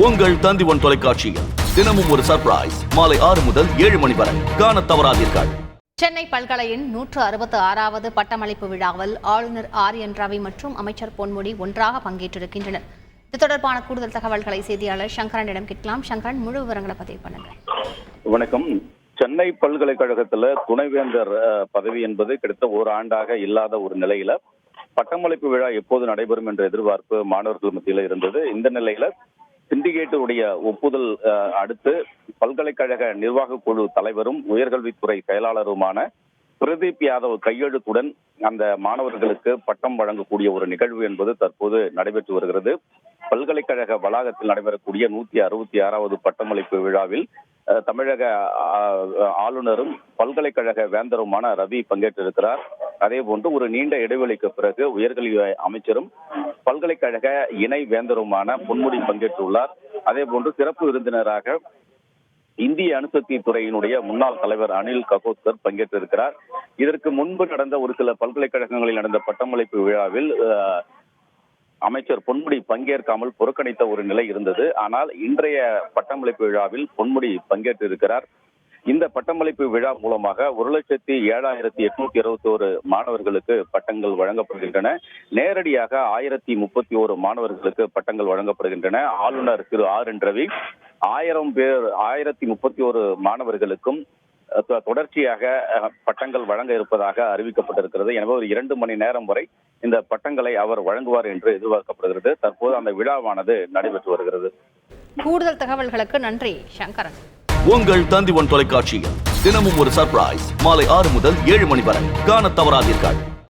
உங்கள் தந்திவன் தொலைக்காட்சியில் தினமும் ஒரு சர்ப்ரைஸ் மாலை ஆறு முதல் ஏழு மணி வரை. காணத் தவறாதீர்கள். சென்னை பல்கலையின் நூற்று அறுபத்து ஆறாவது பட்டமளிப்பு விழாவில் ஆளுநர் ஆர். என். ரவி மற்றும் அமைச்சர் பொன்முடி ஒன்றாக பங்கேற்றிருக்கின்றனர். இது தொடர்பான கூடுதல் தகவல்களை செய்தியாளர் சங்கரனிடம் கேட்கலாம். சங்கரன் முழு விவரங்களை பதிவு பண்ணுங்க. வணக்கம். சென்னை பல்கலைக்கழகத்துல துணைவேந்தர் பதவி என்பது கிட்டத்தட்ட ஒரு ஆண்டாக இல்லாத ஒரு நிலையில பட்டமளிப்பு விழா எப்போது நடைபெறும் என்ற எதிர்பார்ப்பு மாணவர்கள் மத்தியில இருந்தது. இந்த நிலையில சிண்டிகேட்டுடைய ஒப்புதல் அஹ், அடுத்து பல்கலைக்கழக நிர்வாக குழு தலைவரும் உயர்கல்வித்துறை செயலாளருமான பிரதீப் யாதவ் கையெழுத்துடன் அந்த மாணவர்களுக்கு பட்டம் வழங்கக்கூடிய ஒரு நிகழ்வு என்பது தற்போது நடைபெற்று வருகிறது. பல்கலைக்கழக வளாகத்தில் நடைபெறக்கூடிய நூத்தி அறுபத்தி ஆறாவது பட்டமளிப்பு விழாவில் தமிழக ஆளுநரும் பல்கலைக்கழக வேந்தருமான ரவி பங்கேற்றிருக்கிறார். அதே போன்று ஒரு நீண்ட இடைவெளிக்கு பிறகு உயர்கல்வி அமைச்சரும் பல்கலைக்கழக இணை வேந்தருமான பொன்முடி பங்கேற்றுள்ளார். அதே போன்று சிறப்பு விருந்தினராக இந்திய அணுசக்தி துறையினுடைய முன்னாள் தலைவர் அனில் ககோத்கர் பங்கேற்றிருக்கிறார். இதற்கு முன்பு நடந்த ஒரு சில பல்கலைக்கழகங்களில் நடந்த பட்டமளிப்பு விழாவில் அஹ், அமைச்சர் பொன்முடி பங்கேற்காமல் புறக்கணித்த ஒரு நிலை இருந்தது. ஆனால் இன்றைய பட்டமளிப்பு விழாவில் பொன்முடி பங்கேற்றிருக்கிறார். இந்த பட்டமளிப்பு விழா மூலமாக ஒரு லட்சத்தி ஏழாயிரத்தி எட்நூத்தி இருபத்தி ஒரு மாணவர்களுக்கு பட்டங்கள் வழங்கப்படுகின்றன. நேரடியாக ஆயிரத்தி முப்பத்தி ஒரு மாணவர்களுக்கு பட்டங்கள் வழங்கப்படுகின்றன. ஆளுநர் திரு ஆர் என் ரவி ஆயிரம் பேர் ஆயிரத்தி முப்பத்தி ஒரு மாணவர்களுக்கும் தொடர்ச்சியாக பட்டங்கள் வழங்க இருப்பதாக அறிவிக்கப்பட்டிருக்கிறது. எனவே ஒரு இரண்டு மணி நேரம் வரை இந்த பட்டங்களை அவர் வழங்குவார் என்று எதிர்பார்க்கப்படுகிறது. தற்போது அந்த விழாவானது நடைபெற்று வருகிறது. கூடுதல் தகவல்களுக்கு நன்றி சங்கரன். உங்கள் தந்திவன் தொலைக்காட்சியில் தினமும் ஒரு சர்ப்ரைஸ் மாலை ஆறு முதல் ஏழு மணி வரை. காணத் தவறாதீர்கள்.